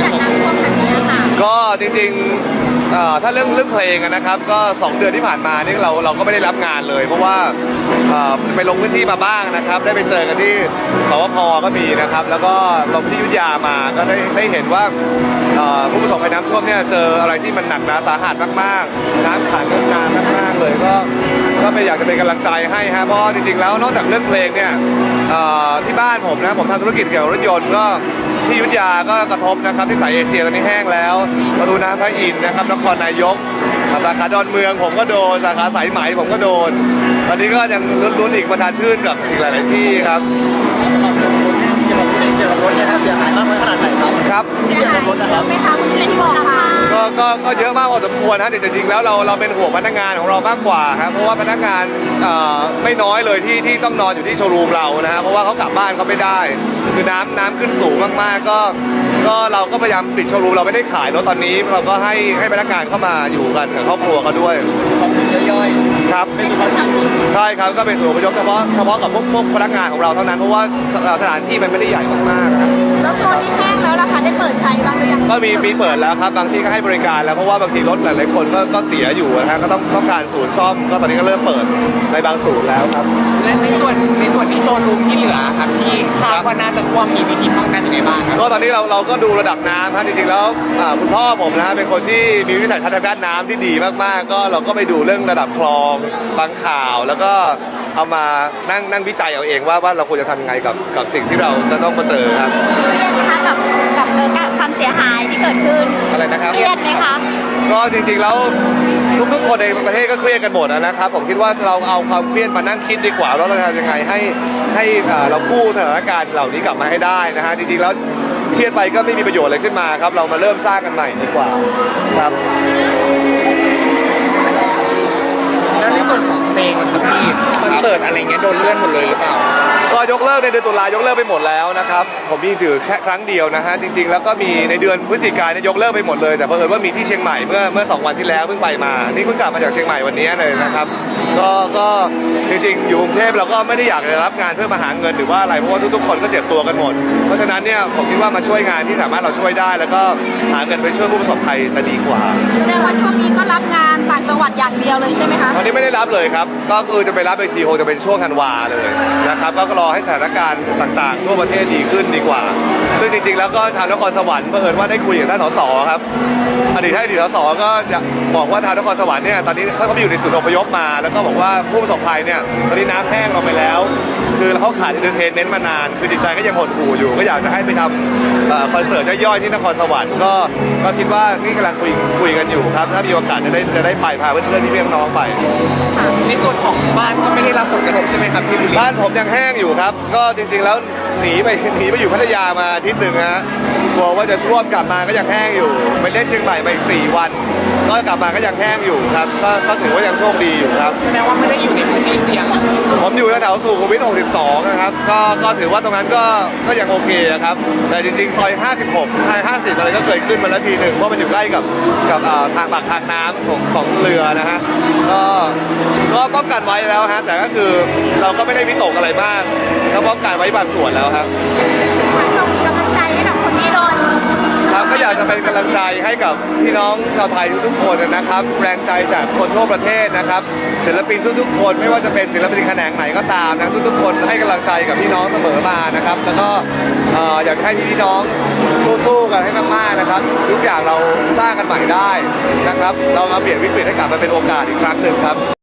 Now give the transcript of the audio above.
จากน้ำท่วมครั้งนี้ค่ะก็จริงๆเอ่อถ้าเรื่องเรื่องเพลงอะนะครับ ก็ 2 เดือนที่ผ่านมานี่เราเราก็ไม่ได้รับงานเลย เพราะว่าเอ่อไปลงพื้นที่มาบ้างนะครับ ได้ไปเจอกันที่สวพก็มีนะครับ แล้วก็ลงที่อยุทธยามาก็ได้ได้เห็นว่าเอ่อผู้ประสบภัยน้ำท่วมเนี่ยเจออะไรที่มันหนักหนาสาหัสมากๆ น้ำขังกันานมากๆเลยก็ ก็ไปอยากจะเป็นกำลังใจให้ฮะเพราะว่าจริงๆแล้วนอกจากเรื่องเพลงเนี่ยเอ่อที่บ้านผมนะผมทำธุรกิจเกี่ยวกับรถยนต์ก็ ที่อยุทธยาก็กระทบนะครับที่สายเอเชียตอนนี้แห้งแล้วประตูน้ำพระอินทร์นะครับนครนายกสาขาดอนเมืองผมก็โดนสาขาสายไหมผมก็โดน ตอนนี้ก็ยังลุ้นๆอีกประชาชื่นกับอีกหลาย ๆ ที่ครับเกี่ยวกับเพลงเกี่ยวกับรถนะครับเสียหายมากน้อยขนาดไหนครับครับที่เกี่ยวกับรถนะครับไหมคะคุณที่บอกมา ก็ก็ก็เยอะมากพอสมควรนะแต่จริงๆแล้วเราเราเป็นห่วงพนักงานของเรามากกว่าครับเพราะว่าพนักงานเอ่อไม่น้อยเลยที่ที่ต้องนอนอยู่ที่โชว์รูมเรานะฮะเพราะว่าเขากลับบ้านเขาไม่ได้ คือน้ำน้ำขึ้นสูงมากๆ ก็ ก็เราก็พยายามปิดโชว์รูมเราไม่ได้ขายรถตอนนี้ เราก็ให้ให้พนักงานเข้ามาอยู่กันกับครอบครัวเขาด้วยความผิดย่อยครับ ๆเป็นสุภาพบุรุษใช่ครับก็เป็นศูนย์อพยพเฉพาะเฉพาะกับพวกพวกพนักงานของเราเท่านั้นเพราะว่าสถานที่มันไม่ได้ใหญ่มากๆนะครับ แล้วโซนที่แห้งแล้วล่ะคะได้เปิดใช้บ้างหรือยังก็มีมีเปิดแล้วครับบางที่ก็ให้บริการแล้วเพราะว่าบางทีรถหลายๆคนก็ก็เสียอยู่นะฮะก็ต้องต้องการศูนย์ซ่อม ก็ตอนนี้ก็เริ่มเปิดในบางศูนย์แล้วครับและในส่วนในส่วนที่โซนรูมที่เหลือครับที่คาดว่าน่าจะท่วมมีวิธีป้องกันยังไงบ้างครับก็ตอนนี้เราเราก็ดูระดับน้ำฮะจริงๆแล้วอ่าคุณพ่อผมนะฮะเป็นคนที่มีวิสัยทัศน์ทางด้านน้ำที่ดีมากๆ ก็เราก็ไปดูเรื่องระดับคลองบางข่าวแล้วก็ เอามานั่งนั่งวิจัยเอาเองว่าว่าเราควรจะทำยังไงกับกับสิ่งที่เราจะต้องมาเจอครับ เครียดไหมคะกับกับเอ่อการความเสียหายที่เกิดขึ้นอะไรนะครับ เครียดไหมคะ ก็จริงๆแล้วทุกๆคนในประเทศก็เครียดกันหมดนะครับ ผมคิดว่าเราเอาความเครียดมานั่งคิดดีกว่าแล้วเราจะทำยังไงให้ให้เอ่อเรากู้สถานการณ์เหล่านี้กลับมาให้ได้นะฮะจริงๆแล้วเครียดไปก็ไม่มีประโยชน์อะไรขึ้นมาครับ เรามาเริ่มสร้างกันใหม่ดีกว่าครับ แล้วในส่วนของเพลงนะครับพี่คอนเสิร์ตอะไรเงี้ยโดนเลื่อนหมดเลยหรือเปล่า ก็ยกเลิกในเดือนตุลายกเลิกไปหมดแล้วนะครับผมมีถือแค่ครั้งเดียวนะฮะจริง ๆ แล้วก็มีในเดือนพฤศจิกายนยกเลิกไปหมดเลยแต่เผอิญว่ามีที่เชียงใหม่เมื่อเมื่อสองวันที่แล้วเพิ่งไปมา นี่เพิ่งกลับมาจากเชียงใหม่วันนี้เลยนะครับก็ก็จริงๆอยู่กรุงเทพเราก็ไม่ได้อยากจะรับงานเพื่อมาหาเงินหรือว่าอะไรเพราะว่าทุกๆคนก็เจ็บตัวกันหมด เพราะฉะนั้นเนี่ยผมคิดว่ามาช่วยงานที่สามารถเราช่วยได้ แล้วก็หาเงินไปช่วยผู้ประสบภัยจะดีกว่าแสดงว่าช่วงนี้ก็รับงานต่างจังห วัดอย่างเดียวเลยใช่ไหมคะ ตอนนี้ไม่ได้รับเลยครับ ก็คือจะไปรับอีกทีคงจะเป็นช่วงธันวาเลยนะครับ ก็รอให้สถานการณ์ต่างๆ ทั่วประเทศดีขึ้นดีกว่า ซึ่งจริงๆ แล้วก็ทางนครสวรรค์เผอิญว่าได้คุยกับท่านสสครับ อดีตท่านอดีตสสก็จะบอกว่าทางนครสวรรค์เนี่ยตอนนี้เขาก็ไปอยู่ในศูนย์อพยพมา แล้วก็บอกว่าผู้ประสบภัยเนี่ยตอนนี้น้ำแห้งลงไปแล้ว คือเขาขาดเอนเตอร์เทนเมนต์มานาน คือจิตใจก็ยังหดหู่อยู่ ก็อยากจะให้ไปทำเอ่อคอนเสิร์ตย่อยๆที่นครสวรรค์ก็ก็คิดว่านี่กำลังคุยคุยกันอยู่ครับ ถ้ามีโอกาสจะได้จะได้ไปพาเพื่อนๆพี่ๆน้องๆไป ในส่วนของบ้านก็ไม่ได้รับผลกระทบใช่ไหมครับพี่บุรีบ้านผมยังแห้งอยู่ครับ ก็จริงๆแล้วหนีไปหนีไปอยู่พัทยามาอาทิตย์หนึ่งฮะกลัวว่าจะท่วมกลับมาก็ยังแห้งอยู่ไปเล่นเชียงใหม่มาอีกสี่วัน ก็กลับมาก็ยังแห้งอยู่ครับก็ก็ถือว่ายังโชคดีอยู่ครับ แสดงว่าไม่ได้อยู่ในพื้นที่เสี่ยง ผมอยู่แถวๆสุขุมวิท62 นะครับ ก็ก็ถือว่าตรงนั้นก็ก็ยังโอเคอะครับ แต่จริงๆ ซอย 56ซอย50 อะไรก็เคยขึ้นมาแล้วทีหนึ่งเพราะมันอยู่ใกล้กับกับอ่าทางปากทางน้ำของของเรือนะฮะก็ก็ป้องกันไว้แล้วฮะแต่ก็คือเราก็ไม่ได้วิตกอะไรมากก็ป้องกันไว้บางส่วนแล้วครับส่งกำลังใจให้กับคน เป็นกำลังใจให้กับพี่น้องชาวไทยทุกๆคนนะครับ แรงใจจากคนทั่วประเทศนะครับ ศิลปินทุกๆ คนไม่ว่าจะเป็นศิลปินแขนงไหนก็ตามนะทุกๆ คนให้กำลังใจกับพี่น้องเสมอมานะครับ แล้วก็เอ่ออยากให้พี่น้องสู้ๆกันให้มากๆนะครับ ทุกอย่างเราสร้างกันใหม่ได้นะครับ เรามาเปลี่ยนวิกฤตให้กลับมาเป็นโอกาสอีกครั้งหนึ่งครับ